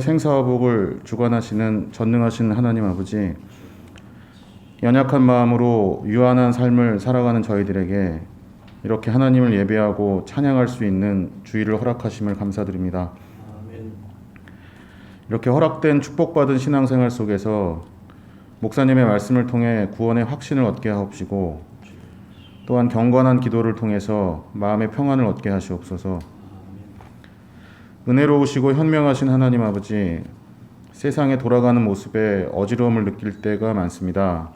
생사화복을 주관하시는 전능하신 하나님 아버지 연약한 마음으로 유한한 삶을 살아가는 저희들에게 이렇게 하나님을 예배하고 찬양할 수 있는 주의를 허락하심을 감사드립니다. 이렇게 허락된 축복받은 신앙생활 속에서 목사님의 말씀을 통해 구원의 확신을 얻게 하옵시고 또한 경건한 기도를 통해서 마음의 평안을 얻게 하시옵소서. 은혜로우시고 현명하신 하나님 아버지 세상에 돌아가는 모습에 어지러움을 느낄 때가 많습니다.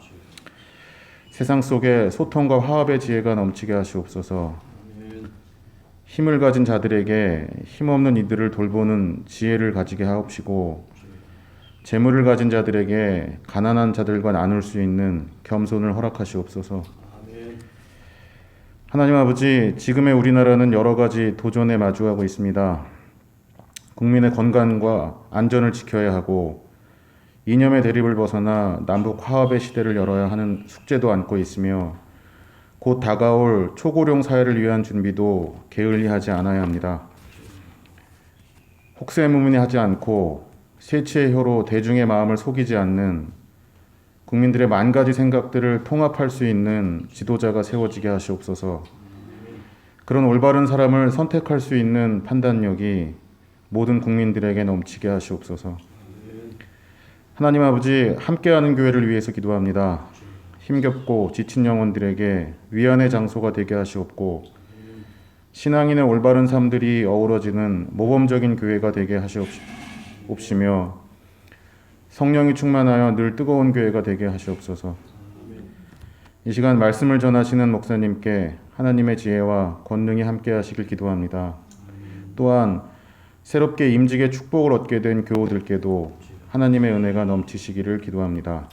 세상 속에 소통과 화합의 지혜가 넘치게 하시옵소서. 힘을 가진 자들에게 힘없는 이들을 돌보는 지혜를 가지게 하옵시고 재물을 가진 자들에게 가난한 자들과 나눌 수 있는 겸손을 허락하시옵소서. 하나님 아버지, 지금의 우리나라는 여러 가지 도전에 마주하고 있습니다. 국민의 건강과 안전을 지켜야 하고 이념의 대립을 벗어나 남북 화합의 시대를 열어야 하는 숙제도 안고 있으며 곧 다가올 초고령 사회를 위한 준비도 게을리하지 않아야 합니다. 혹세무민하지 않고 세치의 혀로 대중의 마음을 속이지 않는 국민들의 만 가지 생각들을 통합할 수 있는 지도자가 세워지게 하시옵소서. 그런 올바른 사람을 선택할 수 있는 판단력이 모든 국민들에게 넘치게 하시옵소서. 하나님 아버지 함께하는 교회를 위해서 기도합니다. 힘겹고 지친 영혼들에게 위안의 장소가 되게 하시옵고 신앙인의 올바른 삶들이 어우러지는 모범적인 교회가 되게 하시옵시며 성령이 충만하여 늘 뜨거운 교회가 되게 하시옵소서. 이 시간 말씀을 전하시는 목사님께 하나님의 지혜와 권능이 함께 하시길 기도합니다. 또한 새롭게 임직의 축복을 얻게 된 교우들께도 하나님의 은혜가 넘치시기를 기도합니다.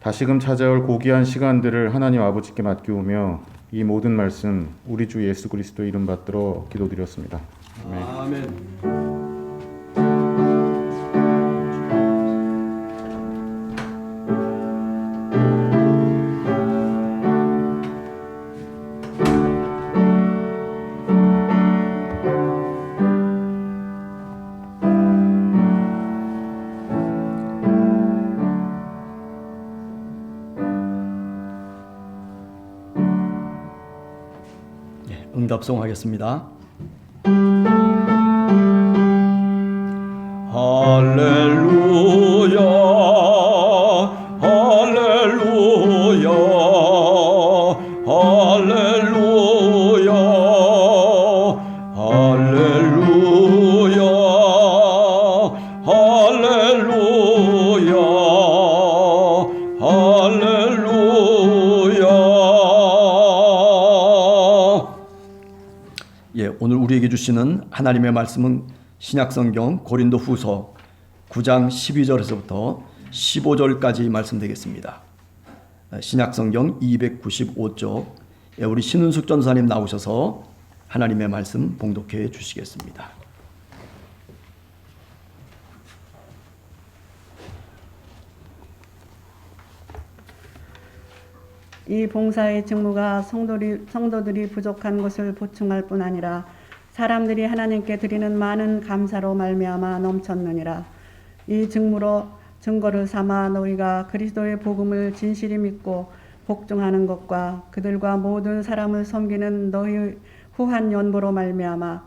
다시금 찾아올 고귀한 시간들을 하나님 아버지께 맡기오며 이 모든 말씀 우리 주 예수 그리스도 이름 받들어 기도드렸습니다. 아멘. 아멘. 응답송 하겠습니다. 하나님의 말씀은 신약성경 고린도 후서 9장 12절에서부터 15절까지 말씀되겠습니다. 신약성경 295쪽 예, 우리 신은숙 전사님 나오셔서 하나님의 말씀 봉독해 주시겠습니다. 이 봉사의 직무가 성도들이 부족한 것을 보충할 뿐 아니라 사람들이 하나님께 드리는 많은 감사로 말미암아 넘쳤느니라. 이 직무로 증거를 삼아 너희가 그리스도의 복음을 진실히 믿고 복종하는 것과 그들과 모든 사람을 섬기는 너희 후한 연보로 말미암아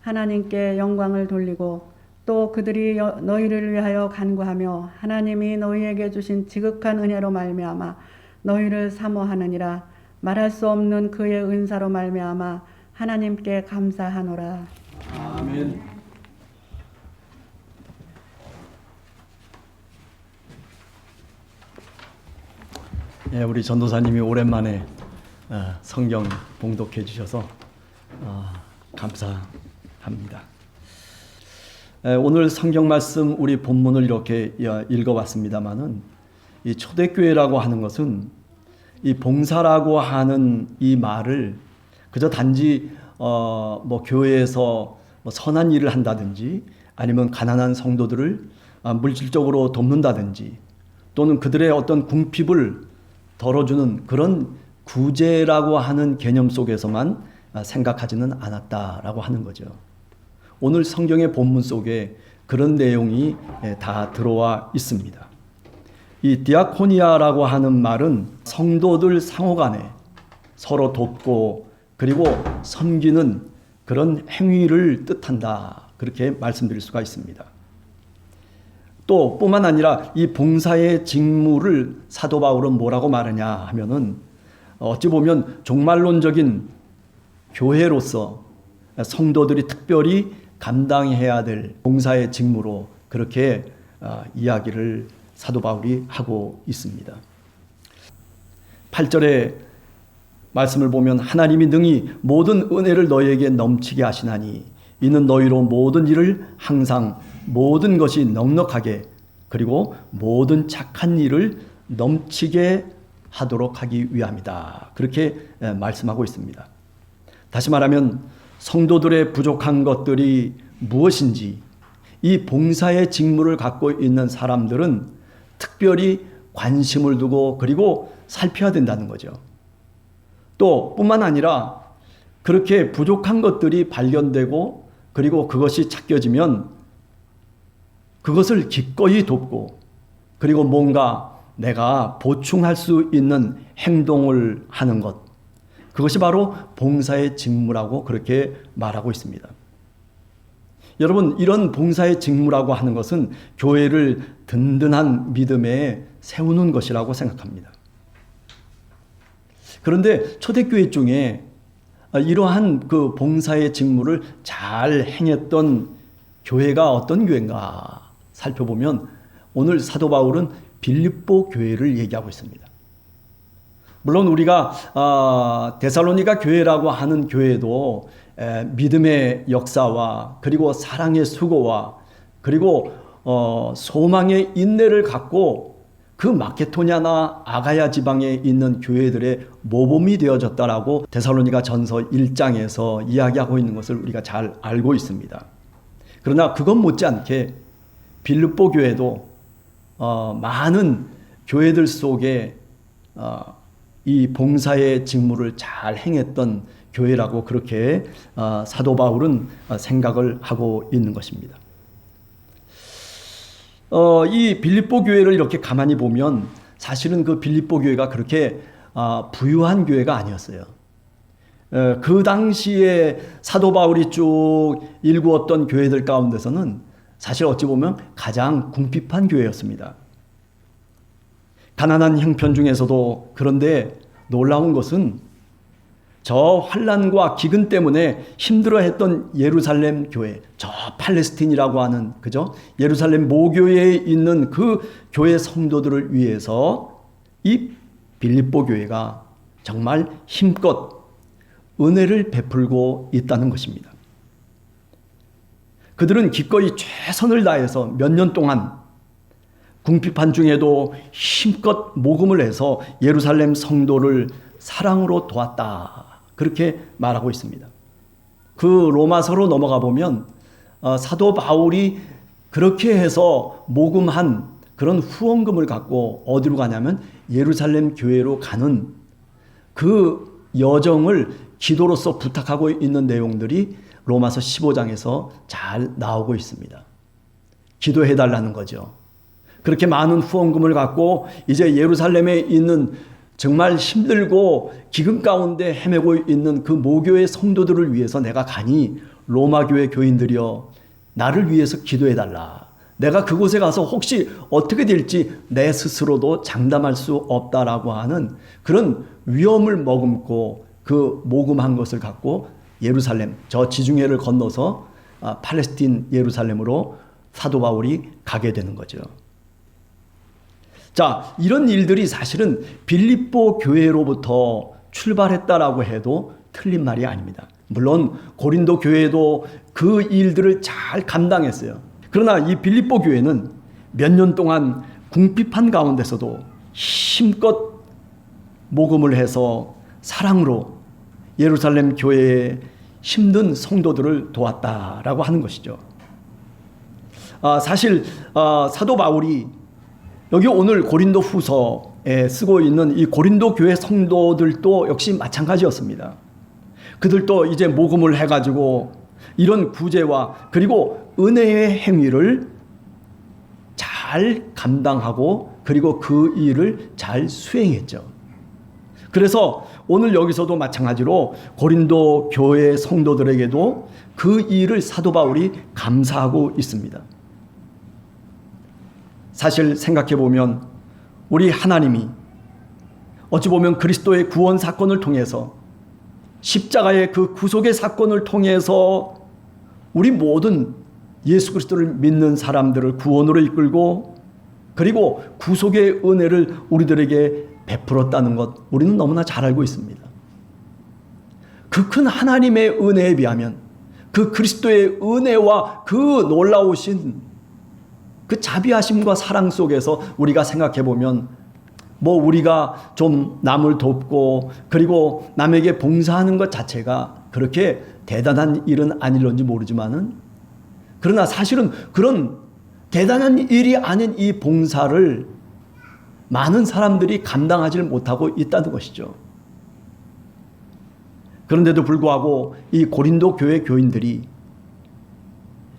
하나님께 영광을 돌리고 또 그들이 여- 너희를 위하여 간구하며 하나님이 너희에게 주신 지극한 은혜로 말미암아 너희를 사모하느니라 말할 수 없는 그의 은사로 말미암아 하나님께 감사하노라 아멘. 예, 우리 전도사님이 오랜만에 어, 성경 봉독해 주셔서 어, 감사합니다. 예, 오늘 성경 말씀 우리 본문을 이렇게 어, 읽어봤습니다만은 이 초대교회라고 하는 것은 이 봉사라고 하는 이 말을 그저 단지 어, 뭐 교회에서 뭐 선한 일을 한다든지 아니면 가난한 성도들을 아, 물질적으로 돕는다든지 또는 그들의 어떤 궁핍을 덜어주는 그런 구제라고 하는 개념 속에서만 아, 생각하지는 않았다라고 하는 거죠. 오늘 성경의 본문 속에 그런 내용이 예, 다 들어와 있습니다. 이 디아코니아라고 하는 말은 성도들 상호 간에 서로 돕고 그리고 섬기는 그런 행위를 뜻한다. 그렇게 말씀드릴 수가 있습니다. 또 뿐만 아니라 이 봉사의 직무를 사도 바울은 뭐라고 말하냐 하면은 어찌 보면 종말론적인 교회로서 성도들이 특별히 감당해야 될 봉사의 직무로 그렇게 어, 이야기를 사도 바울이 하고 있습니다. 8절에 말씀을 보면 하나님이 능히 모든 은혜를 너희에게 넘치게 하시나니 이는 너희로 모든 일을 항상 모든 것이 넉넉하게 그리고 모든 착한 일을 넘치게 하도록 하기 위함이다. 그렇게 에, 말씀하고 있습니다. 다시 말하면 성도들의 부족한 것들이 무엇인지 이 봉사의 직무를 갖고 있는 사람들은 특별히 관심을 두고 그리고 살펴야 된다는 거죠. 또 뿐만 아니라 그렇게 부족한 것들이 발견되고 그리고 그것이 찾겨지면 그것을 기꺼이 돕고 그리고 뭔가 내가 보충할 수 있는 행동을 하는 것 그것이 바로 봉사의 직무라고 그렇게 말하고 있습니다. 여러분 이런 봉사의 직무라고 하는 것은 교회를 든든한 믿음에 세우는 것이라고 생각합니다. 그런데 초대교회 중에 이러한 그 봉사의 직무를 잘 행했던 교회가 어떤 교회인가 살펴보면 오늘 사도 바울은 빌립보 교회를 얘기하고 있습니다. 물론 우리가 아, 데살로니가 교회라고 하는 교회도 에, 믿음의 역사와 그리고 사랑의 수고와 그리고 어, 소망의 인내를 갖고 그 마케토냐나 아가야 지방에 있는 교회들의 모범이 되어졌다라고 데살로니가 전서 1장에서 이야기하고 있는 것을 우리가 잘 알고 있습니다. 그러나 그것 못지않게 빌립보 교회도 어, 많은 교회들 속에 어, 이 봉사의 직무를 잘 행했던 교회라고 그렇게 어, 사도 바울은 어, 생각을 하고 있는 것입니다. 어, 이 빌립보 교회를 이렇게 가만히 보면 사실은 그 빌립보 교회가 그렇게 어, 부유한 교회가 아니었어요. 어, 그 당시에 사도 바울이 쭉 일구었던 교회들 가운데서는 사실 어찌 보면 가장 궁핍한 교회였습니다. 가난한 형편 중에서도 그런데 놀라운 것은 저 환란과 기근 때문에 힘들어했던 예루살렘 교회, 저 팔레스틴이라고 하는 그죠? 예루살렘 모교회에 있는 그 교회 성도들을 위해서 이 빌립보 교회가 정말 힘껏 은혜를 베풀고 있다는 것입니다. 그들은 기꺼이 최선을 다해서 몇 년 동안 궁핍한 중에도 힘껏 모금을 해서 예루살렘 성도를 사랑으로 도왔다. 그렇게 말하고 있습니다. 그 로마서로 넘어가 보면 어, 사도 바울이 그렇게 해서 모금한 그런 후원금을 갖고 어디로 가냐면 예루살렘 교회로 가는 그 여정을 기도로서 부탁하고 있는 내용들이 로마서 15장에서 잘 나오고 있습니다. 기도해 달라는 거죠. 그렇게 많은 후원금을 갖고 이제 예루살렘에 있는 정말 힘들고 기근 가운데 헤매고 있는 그 모교의 성도들을 위해서 내가 가니 로마 교회 교인들이여 나를 위해서 기도해 달라. 내가 그곳에 가서 혹시 어떻게 될지 내 스스로도 장담할 수 없다라고 하는 그런 위험을 머금고 그 모금한 것을 갖고 예루살렘 저 지중해를 건너서 아, 팔레스틴 예루살렘으로 사도 바울이 가게 되는 거죠. 자, 이런 일들이 사실은 빌립보 교회로부터 출발했다라고 해도 틀린 말이 아닙니다. 물론 고린도 교회도 그 일들을 잘 감당했어요. 그러나 이 빌립보 교회는 몇 년 동안 궁핍한 가운데서도 힘껏 모금을 해서 사랑으로 예루살렘 교회의 힘든 성도들을 도왔다라고 하는 것이죠. 아, 사실 아, 사도 바울이 여기 오늘 고린도 후서에 쓰고 있는 이 고린도 교회 성도들도 역시 마찬가지였습니다. 그들도 이제 모금을 해가지고 이런 구제와 그리고 은혜의 행위를 잘 감당하고 그리고 그 일을 잘 수행했죠. 그래서 오늘 여기서도 마찬가지로 고린도 교회 성도들에게도 그 일을 사도 바울이 감사하고 있습니다. 사실 생각해 보면 우리 하나님이 어찌 보면 그리스도의 구원 사건을 통해서 십자가의 그 구속의 사건을 통해서 우리 모든 예수 그리스도를 믿는 사람들을 구원으로 이끌고 그리고 구속의 은혜를 우리들에게 베풀었다는 것 우리는 너무나 잘 알고 있습니다. 그 큰 하나님의 은혜에 비하면 그 그리스도의 은혜와 그 놀라우신 그 자비하심과 사랑 속에서 우리가 생각해 보면 뭐 우리가 좀 남을 돕고 그리고 남에게 봉사하는 것 자체가 그렇게 대단한 일은 아닐런지 모르지만은 그러나 사실은 그런 대단한 일이 아닌 이 봉사를 많은 사람들이 감당하지 못하고 있다는 것이죠. 그런데도 불구하고 이 고린도 교회 교인들이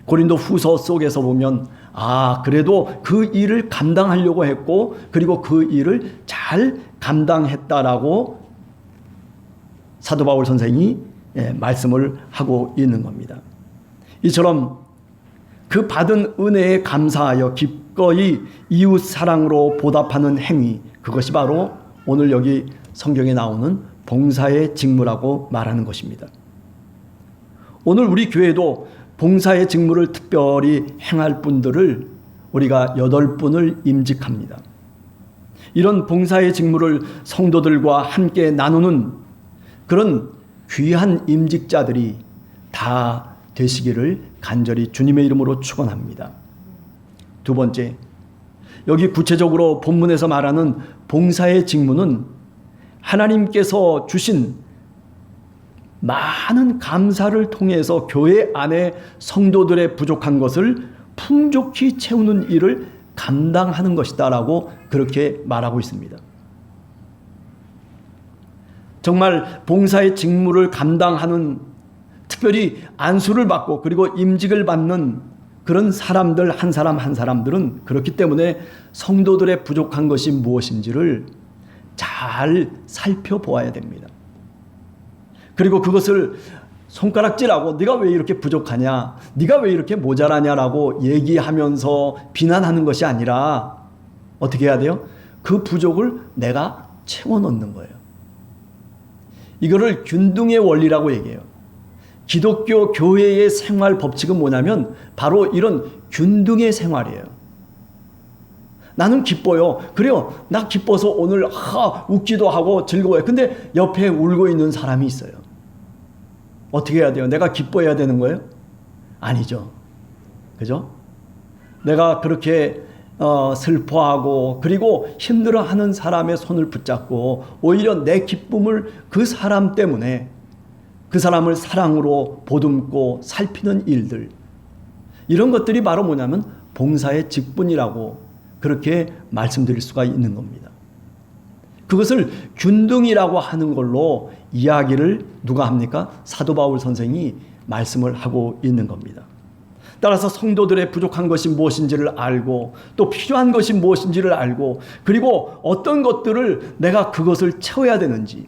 고린도 후서 속에서 보면 아, 그래도 그 일을 감당하려고 했고 그리고 그 일을 잘 감당했다라고 사도 바울 선생이 예, 말씀을 하고 있는 겁니다. 이처럼 그 받은 은혜에 감사하여 기꺼이 이웃 사랑으로 보답하는 행위 그것이 바로 오늘 여기 성경에 나오는 봉사의 직무라고 말하는 것입니다. 오늘 우리 교회도 봉사의 직무를 특별히 행할 분들을 우리가 여덟 분을 임직합니다. 이런 봉사의 직무를 성도들과 함께 나누는 그런 귀한 임직자들이 다 되시기를 간절히 주님의 이름으로 축원합니다. 두 번째, 여기 구체적으로 본문에서 말하는 봉사의 직무는 하나님께서 주신 많은 감사를 통해서 교회 안에 성도들의 부족한 것을 풍족히 채우는 일을 감당하는 것이다라고 그렇게 말하고 있습니다. 정말 봉사의 직무를 감당하는 특별히 안수를 받고 그리고 임직을 받는 그런 사람들 한 사람 한 사람들은 그렇기 때문에 성도들의 부족한 것이 무엇인지를 잘 살펴보아야 됩니다. 그리고 그것을 손가락질하고 네가 왜 이렇게 부족하냐, 네가 왜 이렇게 모자라냐라고 얘기하면서 비난하는 것이 아니라 어떻게 해야 돼요? 그 부족을 내가 채워 넣는 거예요. 이거를 균등의 원리라고 얘기해요. 기독교 교회의 생활 법칙은 뭐냐면 바로 이런 균등의 생활이에요. 나는 기뻐요. 그래요. 나 기뻐서 오늘 하, 웃기도 하고 즐거워요. 근데 옆에 울고 있는 사람이 있어요. 어떻게 해야 돼요? 내가 기뻐해야 되는 거예요? 아니죠. 그죠? 내가 그렇게 어, 슬퍼하고 그리고 힘들어하는 사람의 손을 붙잡고 오히려 내 기쁨을 그 사람 때문에 그 사람을 사랑으로 보듬고 살피는 일들 이런 것들이 바로 뭐냐면 봉사의 직분이라고 그렇게 말씀드릴 수가 있는 겁니다. 그것을 균등이라고 하는 걸로 이야기를 누가 합니까? 사도 바울 선생이 말씀을 하고 있는 겁니다. 따라서 성도들의 부족한 것이 무엇인지를 알고 또 필요한 것이 무엇인지를 알고 그리고 어떤 것들을 내가 그것을 채워야 되는지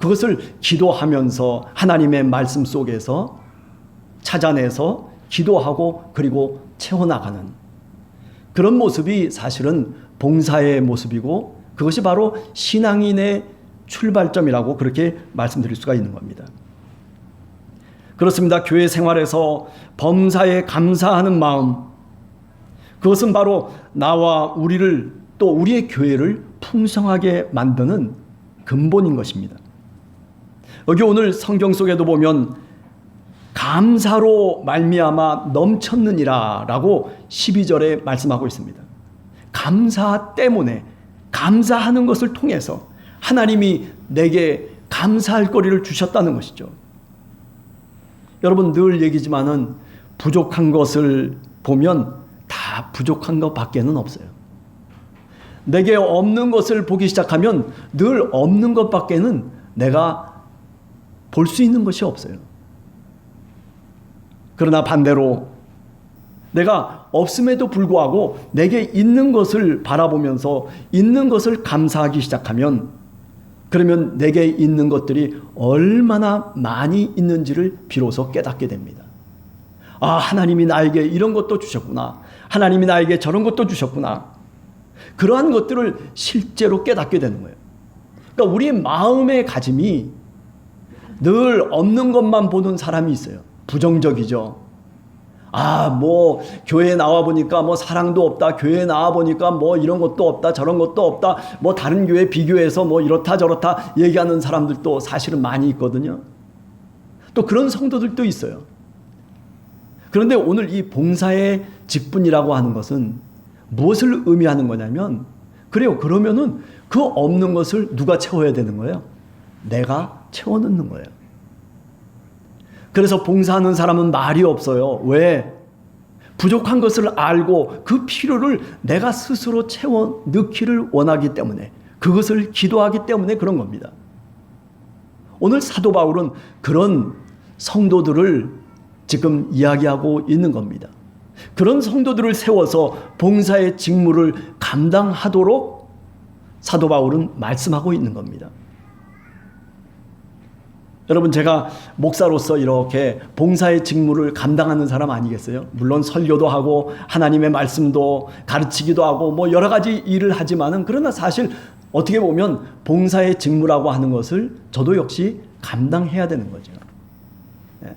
그것을 기도하면서 하나님의 말씀 속에서 찾아내서 기도하고 그리고 채워나가는 그런 모습이 사실은 봉사의 모습이고 그것이 바로 신앙인의 출발점이라고 그렇게 말씀드릴 수가 있는 겁니다. 그렇습니다. 교회 생활에서 범사에 감사하는 마음, 그것은 바로 나와 우리를 또 우리의 교회를 풍성하게 만드는 근본인 것입니다. 여기 오늘 성경 속에도 보면 감사로 말미암아 넘쳤느니라라고 12절에 말씀하고 있습니다. 감사 때문에 감사하는 것을 통해서 하나님이 내게 감사할 거리를 주셨다는 것이죠. 여러분 늘 얘기지만은 부족한 것을 보면 다 부족한 것밖에는 없어요. 내게 없는 것을 보기 시작하면 늘 없는 것밖에는 내가 볼 수 있는 것이 없어요. 그러나 반대로 내가 없음에도 불구하고 내게 있는 것을 바라보면서 있는 것을 감사하기 시작하면 그러면 내게 있는 것들이 얼마나 많이 있는지를 비로소 깨닫게 됩니다. 아, 하나님이 나에게 이런 것도 주셨구나. 하나님이 나에게 저런 것도 주셨구나. 그러한 것들을 실제로 깨닫게 되는 거예요. 그러니까 우리 마음의 가짐이 늘 없는 것만 보는 사람이 있어요. 부정적이죠. 아, 뭐, 교회에 나와 보니까 뭐 사랑도 없다. 교회에 나와 보니까 뭐 이런 것도 없다. 저런 것도 없다. 뭐 다른 교회 비교해서 뭐 이렇다 저렇다 얘기하는 사람들도 사실은 많이 있거든요. 또 그런 성도들도 있어요. 그런데 오늘 이 봉사의 직분이라고 하는 것은 무엇을 의미하는 거냐면, 그래요. 그러면은 그 없는 것을 누가 채워야 되는 거예요? 내가 채워 넣는 거예요. 그래서 봉사하는 사람은 말이 없어요. 왜? 부족한 것을 알고 그 필요를 내가 스스로 채워 넣기를 원하기 때문에 그것을 기도하기 때문에 그런 겁니다. 오늘 사도 바울은 그런 성도들을 지금 이야기하고 있는 겁니다. 그런 성도들을 세워서 봉사의 직무를 감당하도록 사도 바울은 말씀하고 있는 겁니다. 여러분 제가 목사로서 이렇게 봉사의 직무를 감당하는 사람 아니겠어요? 물론 설교도 하고 하나님의 말씀도 가르치기도 하고 뭐 여러 가지 일을 하지만은 그러나 사실 어떻게 보면 봉사의 직무라고 하는 것을 저도 역시 감당해야 되는 거죠. 예.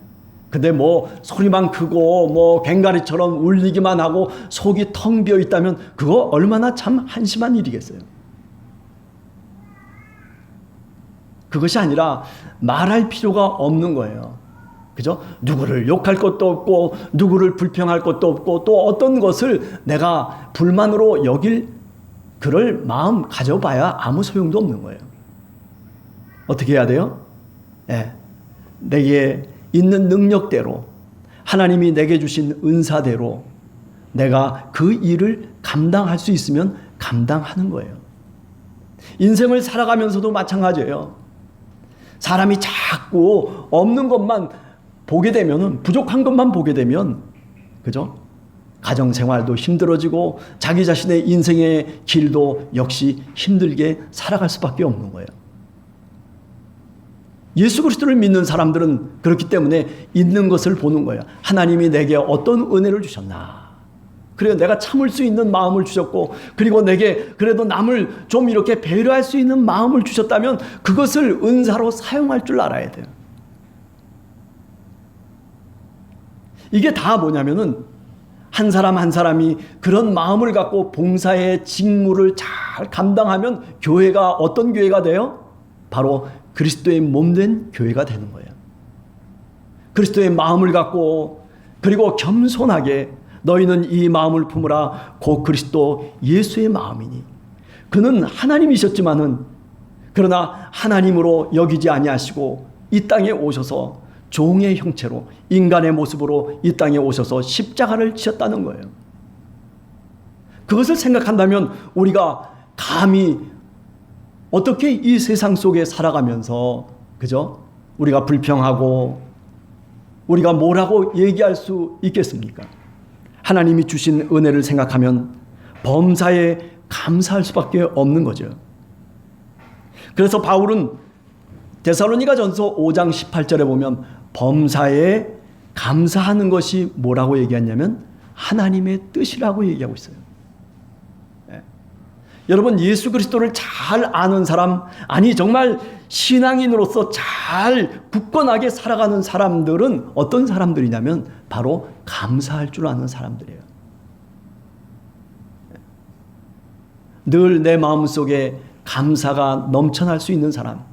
근데 뭐 소리만 크고 뭐 갱가리처럼 울리기만 하고 속이 텅 비어 있다면 그거 얼마나 참 한심한 일이겠어요. 그것이 아니라 말할 필요가 없는 거예요. 그죠? 누구를 욕할 것도 없고, 누구를 불평할 것도 없고, 또 어떤 것을 내가 불만으로 여길 그럴 마음 가져봐야 아무 소용도 없는 거예요. 어떻게 해야 돼요? 예. 내게 있는 능력대로, 하나님이 내게 주신 은사대로 내가 그 일을 감당할 수 있으면 감당하는 거예요. 인생을 살아가면서도 마찬가지예요. 사람이 자꾸 없는 것만 보게 되면은 부족한 것만 보게 되면 그죠? 가정 생활도 힘들어지고 자기 자신의 인생의 길도 역시 힘들게 살아갈 수밖에 없는 거예요. 예수 그리스도를 믿는 사람들은 그렇기 때문에 있는 것을 보는 거예요. 하나님이 내게 어떤 은혜를 주셨나? 그래요. 내가 참을 수 있는 마음을 주셨고, 그리고 내게 그래도 남을 좀 이렇게 배려할 수 있는 마음을 주셨다면 그것을 은사로 사용할 줄 알아야 돼요. 이게 다 뭐냐면은 한 사람 한 사람이 그런 마음을 갖고 봉사의 직무를 잘 감당하면 교회가 어떤 교회가 돼요? 바로 그리스도의 몸 된 교회가 되는 거예요. 그리스도의 마음을 갖고 그리고 겸손하게 너희는 이 마음을 품으라 곧 그리스도 예수의 마음이니 그는 하나님이셨지만은 그러나 하나님으로 여기지 아니하시고 이 땅에 오셔서 종의 형체로 인간의 모습으로 이 땅에 오셔서 십자가를 지셨다는 거예요. 그것을 생각한다면 우리가 감히 어떻게 이 세상 속에 살아가면서 그죠? 우리가 불평하고 우리가 뭐라고 얘기할 수 있겠습니까? 하나님이 주신 은혜를 생각하면 범사에 감사할 수밖에 없는 거죠. 그래서 바울은 데살로니가 전서 5장 18절에 보면 범사에 감사하는 것이 뭐라고 얘기했냐면 하나님의 뜻이라고 얘기하고 있어요. 예. 여러분 예수 그리스도를 잘 아는 사람 아니 정말 신앙인으로서 잘 굳건하게 살아가는 사람들은 어떤 사람들이냐면 바로 감사할 줄 아는 사람들이에요. 늘 내 마음속에 감사가 넘쳐날 수 있는 사람.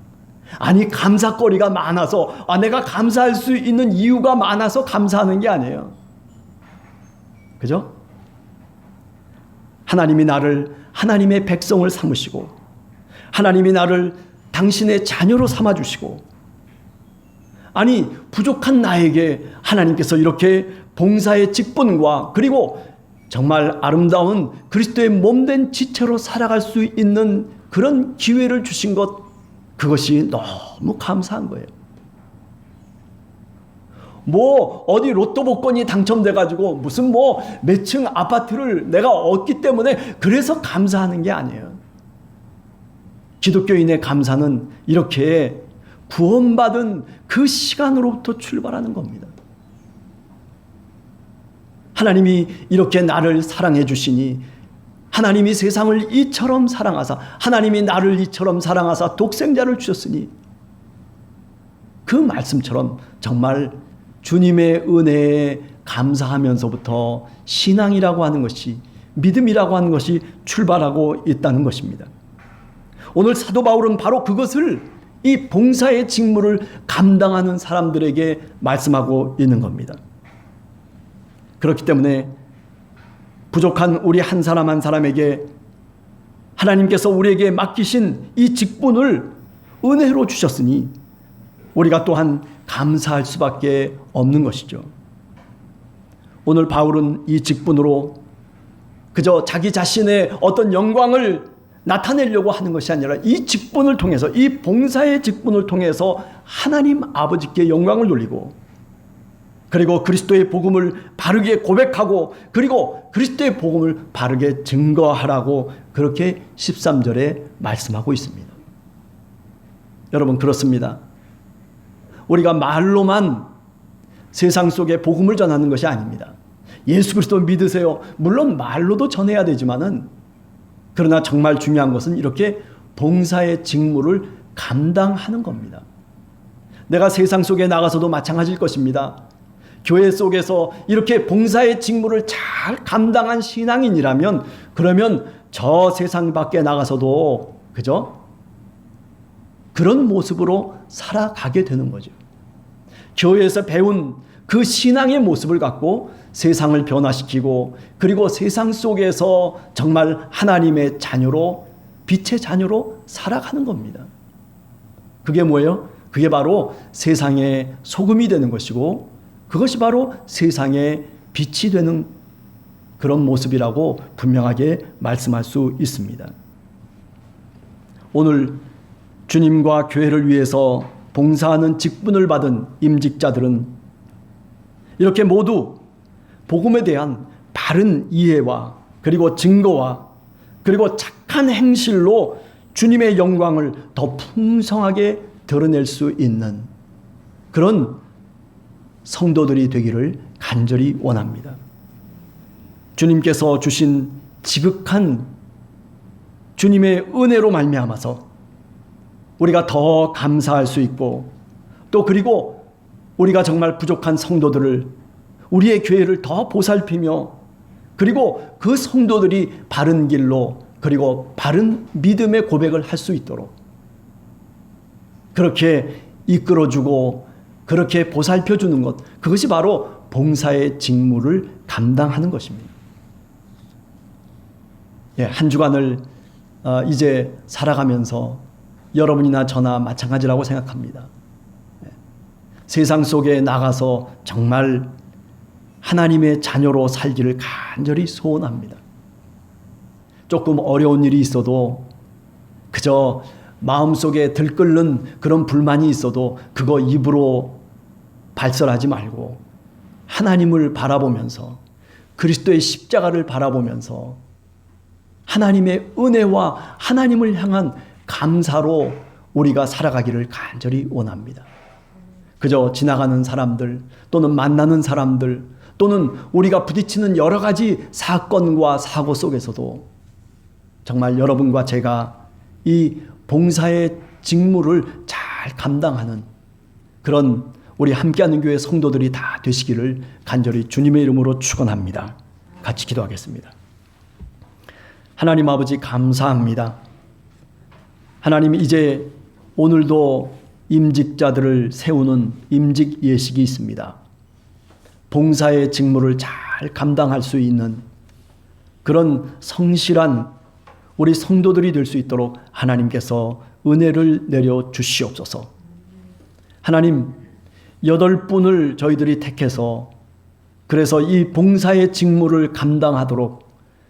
아니 감사거리가 많아서 아 내가 감사할 수 있는 이유가 많아서 감사하는 게 아니에요. 그죠? 하나님이 나를 하나님의 백성을 삼으시고 하나님이 나를 당신의 자녀로 삼아 주시고 아니 부족한 나에게 하나님께서 이렇게 봉사의 직분과 그리고 정말 아름다운 그리스도의 몸된 지체로 살아갈 수 있는 그런 기회를 주신 것 그것이 너무 감사한 거예요. 뭐 어디 로또 복권이 당첨돼 가지고 무슨 뭐 몇 층 아파트를 내가 얻기 때문에 그래서 감사하는 게 아니에요. 기독교인의 감사는 이렇게 구원받은 그 시간으로부터 출발하는 겁니다. 하나님이 이렇게 나를 사랑해 주시니 하나님이 세상을 이처럼 사랑하사 하나님이 나를 이처럼 사랑하사 독생자를 주셨으니 그 말씀처럼 정말 주님의 은혜에 감사하면서부터 신앙이라고 하는 것이 믿음이라고 하는 것이 출발하고 있다는 것입니다. 오늘 사도 바울은 바로 그것을 이 봉사의 직무를 감당하는 사람들에게 말씀하고 있는 겁니다. 그렇기 때문에 부족한 우리 한 사람 한 사람에게 하나님께서 우리에게 맡기신 이 직분을 은혜로 주셨으니 우리가 또한 감사할 수밖에 없는 것이죠. 오늘 바울은 이 직분으로 그저 자기 자신의 어떤 영광을 나타내려고 하는 것이 아니라 이 직분을 통해서 이 봉사의 직분을 통해서 하나님 아버지께 영광을 돌리고 그리고 그리스도의 복음을 바르게 고백하고 그리고 그리스도의 복음을 바르게 증거하라고 그렇게 13절에 말씀하고 있습니다. 여러분 그렇습니다. 우리가 말로만 세상 속에 복음을 전하는 것이 아닙니다. 예수 그리스도 믿으세요. 물론 말로도 전해야 되지만은 그러나 정말 중요한 것은 이렇게 봉사의 직무를 감당하는 겁니다. 내가 세상 속에 나가서도 마찬가지일 것입니다. 교회 속에서 이렇게 봉사의 직무를 잘 감당한 신앙인이라면 그러면 저 세상 밖에 나가서도 그죠? 그런 모습으로 살아가게 되는 거죠. 교회에서 배운 그 신앙의 모습을 갖고 세상을 변화시키고 그리고 세상 속에서 정말 하나님의 자녀로 빛의 자녀로 살아가는 겁니다. 그게 뭐예요? 그게 바로 세상의 소금이 되는 것이고 그것이 바로 세상의 빛이 되는 그런 모습이라고 분명하게 말씀할 수 있습니다. 오늘 주님과 교회를 위해서 봉사하는 직분을 받은 임직자들은 이렇게 모두 복음에 대한 바른 이해와 그리고 증거와 그리고 착한 행실로 주님의 영광을 더 풍성하게 드러낼 수 있는 그런 성도들이 되기를 간절히 원합니다. 주님께서 주신 지극한 주님의 은혜로 말미암아서 우리가 더 감사할 수 있고 또 그리고 우리가 정말 부족한 성도들을 우리의 교회를 더 보살피며 그리고 그 성도들이 바른 길로 그리고 바른 믿음의 고백을 할 수 있도록 그렇게 이끌어주고 그렇게 보살펴 주는 것 그것이 바로 봉사의 직무를 감당하는 것입니다. 예, 한 주간을 어, 이제 살아가면서 여러분이나 저나 마찬가지라고 생각합니다. 예, 세상 속에 나가서 정말 하나님의 자녀로 살기를 간절히 소원합니다. 조금 어려운 일이 있어도 그저 마음속에 들끓는 그런 불만이 있어도 그거 입으로 발설하지 말고 하나님을 바라보면서 그리스도의 십자가를 바라보면서 하나님의 은혜와 하나님을 향한 감사로 우리가 살아가기를 간절히 원합니다. 그저 지나가는 사람들 또는 만나는 사람들 또는 우리가 부딪히는 여러 가지 사건과 사고 속에서도 정말 여러분과 제가 이 봉사의 직무를 잘 감당하는 그런 우리 함께하는 교회 성도들이 다 되시기를 간절히 주님의 이름으로 축원합니다. 같이 기도하겠습니다. 하나님 아버지 감사합니다. 하나님 이제 오늘도 임직자들을 세우는 임직 예식이 있습니다. 봉사의 직무를 잘 감당할 수 있는 그런 성실한 우리 성도들이 될 수 있도록 하나님께서 은혜를 내려 주시옵소서. 하나님, 여덟 분을 저희들이 택해서 그래서 이 봉사의 직무를 감당하도록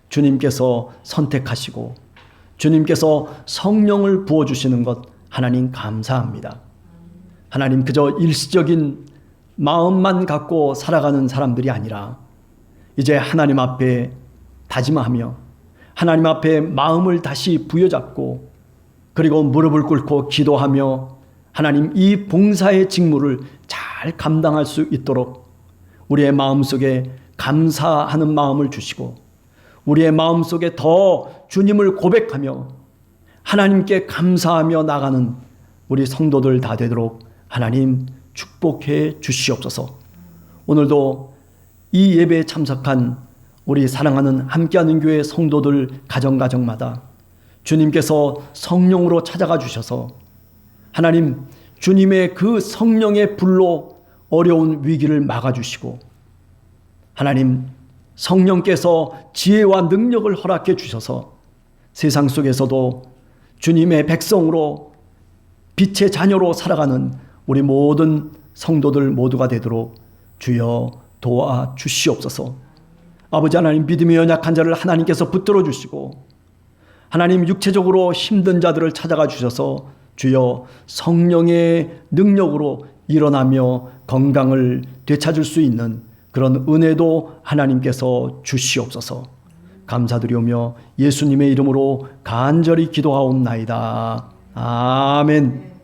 주님께서 선택하시고 주님께서 성령을 부어주시는 것 하나님 감사합니다. 하나님 그저 일시적인 마음만 갖고 살아가는 사람들이 아니라 이제 하나님 앞에 다짐하며 하나님 앞에 마음을 다시 부여잡고 그리고 무릎을 꿇고 기도하며 하나님 이 봉사의 직무를 잘 감당할 수 있도록 우리의 마음속에 감사하는 마음을 주시고 우리의 마음속에 더 주님을 고백하며 하나님께 감사하며 나가는 우리 성도들 다 되도록 하나님 축복해 주시옵소서. 오늘도 이 예배에 참석한 우리 사랑하는 함께하는 교회 성도들 가정가정마다 주님께서 성령으로 찾아가 주셔서 하나님 주님의 그 성령의 불로 어려운 위기를 막아 주시고 하나님 성령께서 지혜와 능력을 허락해 주셔서 세상 속에서도 주님의 백성으로 빛의 자녀로 살아가는 우리 모든 성도들 모두가 되도록 주여 도와 주시옵소서. 아버지 하나님 믿음이 연약한 자를 하나님께서 붙들어 주시고 하나님 육체적으로 힘든 자들을 찾아가 주셔서 주여 성령의 능력으로 일어나며 건강을 되찾을 수 있는 그런 은혜도 하나님께서 주시옵소서. 감사드리오며 예수님의 이름으로 간절히 기도하옵나이다. 아멘.